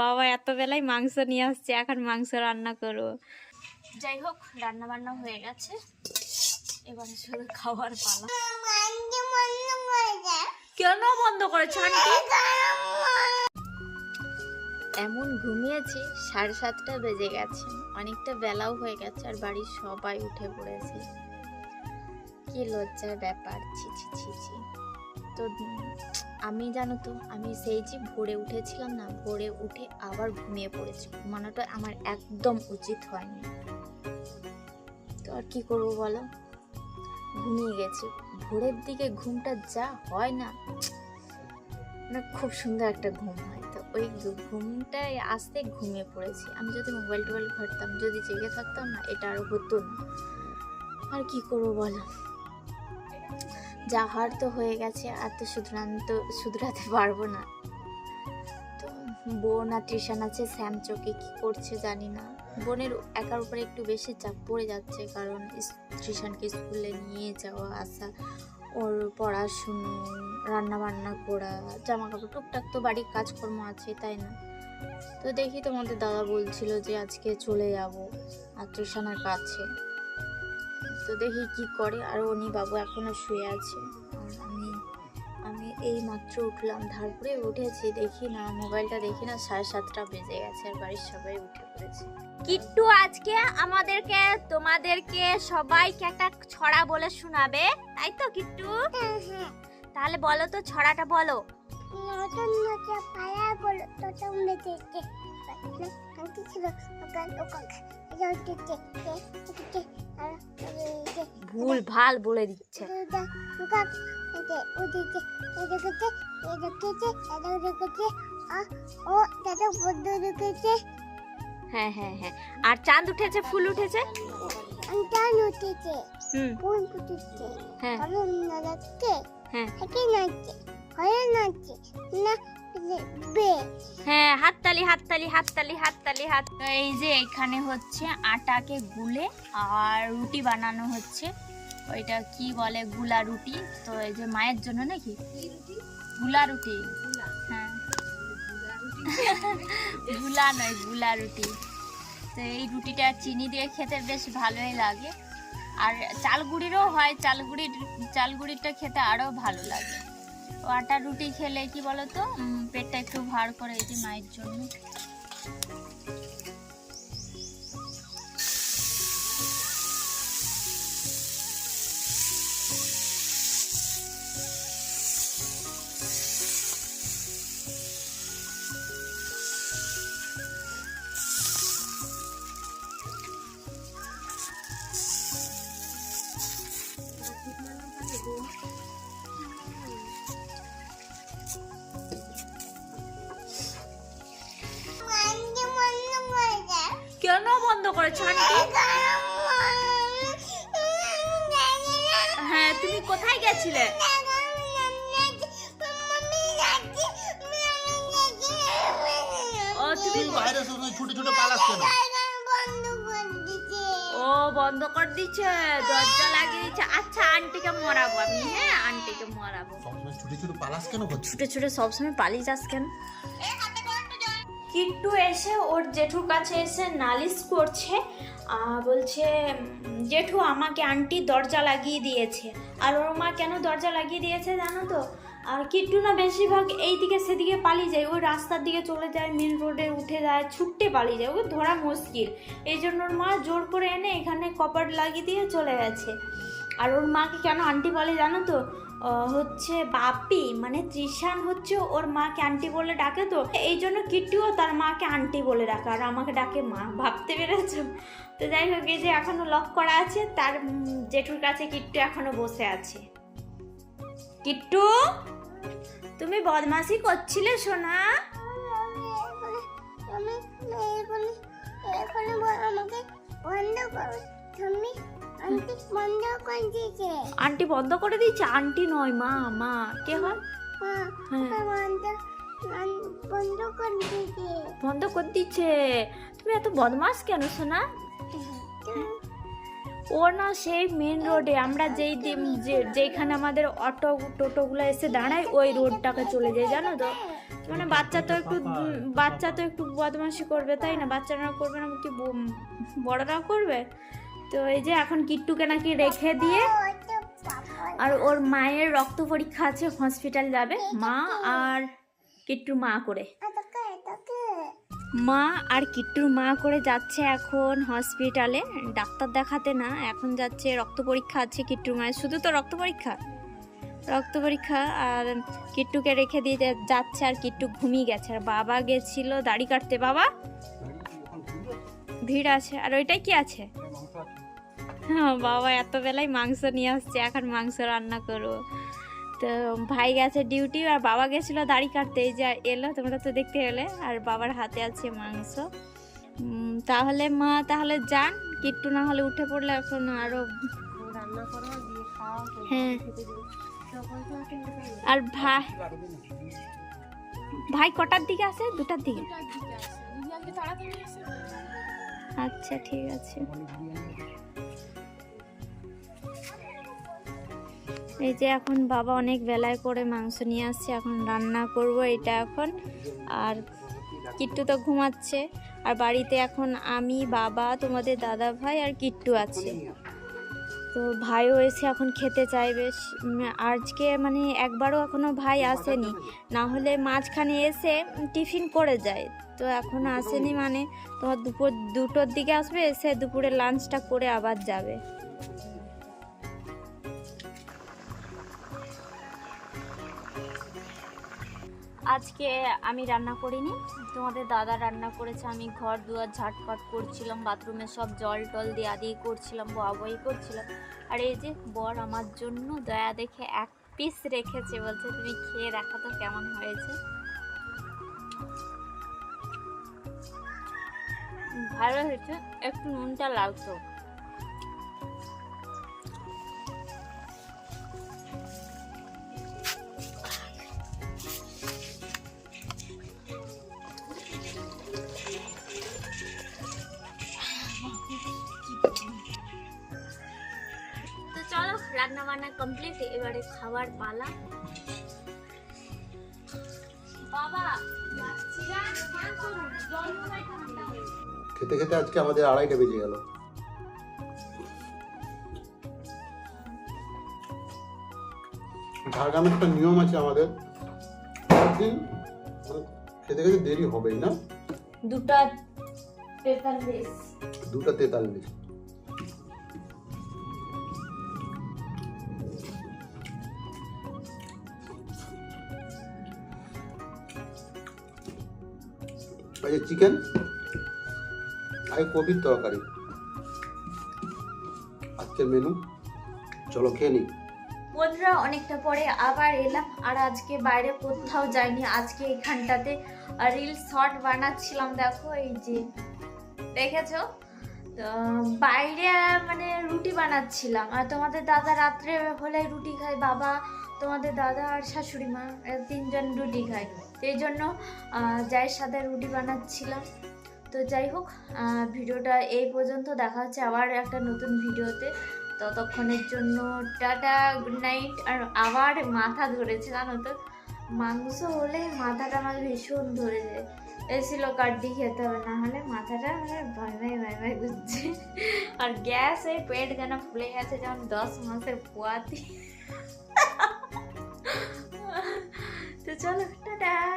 বাবা, এত বেলায় মাংস নিয়ে আসছে, এখন মাংস রান্না করব যাই হোক রান্না বান্না হয়ে গেছে। এবারে শুধু খাবার পালা। কেন বন্ধ করেছ, আন্টি? এমন ঘুমিয়েছি, সাড়ে সাতটা বেজে গেছে। অনেকটা বেলাও হয়ে গেছে, আর বাড়ির সবাই উঠে পড়েছে। কি লজ্জার ব্যাপার, ছি ছি ছি ছি। তো আমি জানো তো, আমি সেই যে ভোরে উঠেছিলাম না, ভোরে উঠে আবার ঘুমিয়ে পড়েছি। ঘুমানোটা আমার একদম উচিত হয়নি। তো আর কি করব বলো? ঘুমিয়ে গেছি। ভোরের দিকে ঘুমটা যা হয় না মানে খুব সুন্দর একটা ঘুম হয়। তো ওই ঘু- ঘুমটায় আসতে ঘুমিয়ে পড়েছি। আমি যদি মোবাইল টোবাইল ঘাটতাম, যদি জেগে থাকতাম না, এটা আর হতো না। আর কি করব বলো? যা হার তো হয়ে গেছে, আর তো শুধরান তো শুধরাতে পারব না। তো বোন আর তৃষান আছে, শ্যাম চোখে কি করছে জানি না। বোনের একার উপরে একটু বেশি চাপ পড়ে যাচ্ছে, কারণ তৃষানকে স্কুলে নিয়ে যাওয়া, আসা, ওর পড়াশুনো রান্না বান্না করা জামা কাপড় টুকটাক তো বাড়ির কাজকর্ম আছে, তাই না? তো দেখি তোমাদের দাদা বলছিল যে আজকে চলে যাব, আর তৃষানার কাছে। তো দেখি কি করে। আর উনি বাবু এখনও শুয়ে আছে। আমি আমি এই মাত্র উঠলাম তারপরে উঠেছি, দেখি না, মোবাইলটা দেখি না, সাড়ে সাতটা বেজে গেছে আর বাড়ির সবাই উঠে পড়েছে। কিট্টু, আজকে আমাদেরকে, তোমাদেরকে সবাইকে একটা ছড়া বলে শোনাবে। তাই তো, কিট্টু? তাহলে বলো তো, ছড়াটা বলো। বলো ভুল ভালো বলে দিচ্ছে। হ্যাঁ হ্যাঁ হ্যাঁ। আর চাঁদ উঠেছে ফুল উঠেছে? হুম। ফুল ফুটেছে হ্যাঁ। হ্যাঁ। নাচছে হয়ে। নাচছে না হ্যাঁ হাততালি হাততালি হাততালি হাততালি হাত এই যে এখানে হচ্ছে আটাকে গুলে আর রুটি বানানো হচ্ছে। ওইটা কি বলে? গুলা রুটি। তো এই যে মায়ের জন্য নাকি? গুলা রুটি। হ্যাঁ। গুলা নয়, গুলা রুটি। তো এই রুটিটা চিনি দিয়ে খেতে বেশ ভালোই লাগে। আর চালগুড়িরও হয়, চালগুড়ির চালগুড়িটা খেতে আরও ভালো লাগে। আটা রুটি খেলে কি বলতো? তো পেটটা একটু ভার করে এই যে মায়ের জন্য। কোথায় গেছিলে? ও তুমি বাইরে সবসময় ছুটে ছুটে পালাস ও বন্ধ করে দিচ্ছে দরজা লাগিয়ে দিচ্ছে। আচ্ছা আন্টিকে মরাবো আমি হ্যাঁ? আন্টিকে মরাবো। ছুটে ছুটে পালাস কেন ছুটে ছুটে সবসময় পালিয়ে যাস কেন? কিট্টু এসে ওর জেঠুর কাছে এসে নালিশ করছে বলছে জেঠু আমাকে আন্টি দরজা লাগিয়ে দিয়েছে। আর ওর মা কেন দরজা লাগিয়ে দিয়েছে জানো তো? আর কিট্টু না বেশিরভাগ এই দিকে সেদিকে পালিয়ে যায়। ওই রাস্তার দিকে চলে যায় মেন রোডে উঠে যায় ছুটতে পালিয়ে যায়। ওকে ধরা মুশকিল। এই জন্য ওর মা জোর করে এনে এখানে কপাট লাগিয়ে দিয়ে চলে গেছে। আর ওর মাকে কেন আন্টি বলে জানো তো? হচ্ছে বাপি মানে ত্রিশান হচ্ছে ওর মাকে আন্টি বলে ডাকে তো। এই জন্য কিট্টুও তার মাকে আন্টি বলে ডাকে, আর আমাকে ডাকে মা, ভাবতে পেরেছ? তো যাই হোক, এই যে এখনও লক করা আছে, তার জেঠুর কাছে কিট্টু এখনও বসে আছে। কিট্টু, তুমি বদমাশি করছিলে, সোনা? আমাকে বন্ধ করো। আন্টি বন্ধ করে দিয়েছে। আন্টি বন্ধ করে দিচ্ছে আন্টি নয় মা মা। কে হয়? হ্যাঁ। বন্ধ করে দিয়েছে। বন্ধ করে দিচ্ছে তুমি এত বদমাস কেন সোনা? ও না সেই মেন রোডে আমরা যেই যেখানে আমাদের অটো টোটোগুলো এসে দাঁড়ায় ওই রোডটাকে চলে যায় জানো তো? মানে বাচ্চা তো একটু বাচ্চা তো একটু বদমাশি করবে তাই না? বাচ্চারা করবে না কি বড়রাও করবে? তো এই যে এখন কিট্টুকে নাকি রেখে দিয়ে আর ওর মায়ের রক্ত পরীক্ষা আছে হসপিটাল যাবে। মা আর কিট্টু মা করে। মা আর কিট্টুর মা করে যাচ্ছে এখন হসপিটালে। ডাক্তার দেখাতে না এখন যাচ্ছে রক্ত পরীক্ষা আছে কিট্টুর মায়ের। শুধু তো রক্ত পরীক্ষা। রক্ত পরীক্ষা আর কিট্টুকে রেখে দিয়ে যাচ্ছে আর কিট্টু ঘুমিয়ে গেছে। আর বাবা গেছিল দাড়ি কাটতে। বাবা ভিড় আছে। আর ওইটাই কি আছে? বাবা এত বেলায় মাংস নিয়ে আসছে, এখন মাংস রান্না করব। তো ভাই গেছে ডিউটি আর বাবা গেছিল দাড়ি কাটতে, এই যে এলো, তোমরা তো দেখতে এলে, আর বাবার হাতে আছে মাংস। তাহলে মা, তাহলে যান, কিট্টু না হলে উঠে পড়লে এখন আরও রান্না করো দিয়ে খাও হ্যাঁ। আর ভাই ভাই কটার দিকে আসে দুটার দিকে? আচ্ছা ঠিক আছে। এই যে এখন বাবা অনেক বেলায় করে মাংস নিয়ে আসছে, এখন রান্না করব এটা এখন। আর কিট্টু তো ঘুমাচ্ছে। আর বাড়িতে এখন আমি, বাবা, তোমাদের দাদা ভাই আর কিট্টু আছে। তো ভাইও এসে এখন খেতে চাইবে। আজকে মানে একবারও এখনও ভাই আসেনি। না হলে মাঝখানে এসে টিফিন করে যায়। তো এখন আসেনি মানে তোমার দুপুর দুটোর দিকে আসবে, এসে দুপুরে লাঞ্চটা করে আবার যাবে। আজকে আমি রান্না করিনি। তোমাদের দাদা রান্না করেছে, আমি ঘর দুয়ার ঝাটপাট করছিলাম, বাথরুমে সব জল টল দিয়ে আদি করছিলাম বই করছিলাম। আর এই যে বর আমার জন্য দয়া দেখে এক পিস রেখেছে বলছে, তুমি খেয়ে দেখা তো কেমন হয়েছে। ভালো হয়েছে, একটু নুনটা লাগতো। রান্না বান্না কমপ্লিট এবারে খাবার পালা। বাবা খেতে খেতে আজকে আমাদের আড়াইটা বেজে গেল। ঝাড়গ্রামের একটা নিয়ম আছে আমাদের। একদিন মানে খেতে খেতে দেরি হবেই না। দুটা তেতাল্লিশ। দুটা তেতাল্লিশ। আচ্ছা চিকেন আর কবির তরকারি। আজকের মেনু চলো খেয়ে নিই বন্ধুরা, অনেকটা পরে আবার এলাম। আর আজকে বাইরে কোথাও যাইনি। আজকে এখানটাতে রিল শর্ট বানাচ্ছিলাম। দেখো, এই যে দেখেছ? বাইরে মানে রুটি বানাচ্ছিলাম। আর তোমাদের দাদা রাত্রে হলে রুটি খায়, বাবা তোমাদের দাদা আর শাশুড়ি মা তিনজন রুটি খায়। তো এই জন্য যাইয়ের সাথে রুটি বানাচ্ছিলাম। তো যাই হোক ভিডিওটা এই পর্যন্ত। দেখা হচ্ছে আবার একটা নতুন ভিডিওতে। ততক্ষণের জন্য টাটা, গুড নাইট। আর আবার মাথা ধরেছে, জানো তো। মাংস হলে মাথাটা আমার ভীষণ ধরে যায়। এসিল কাড্ডি, খেতে হবে। না হলে মাথাটা মানে ভাই ভাই ভাই ভাই ঘুরছে আর গ্যাস পেট যেন ফুলে গেছে, যেমন দশ মাসের পোয়াতি। তো চলো টাটা।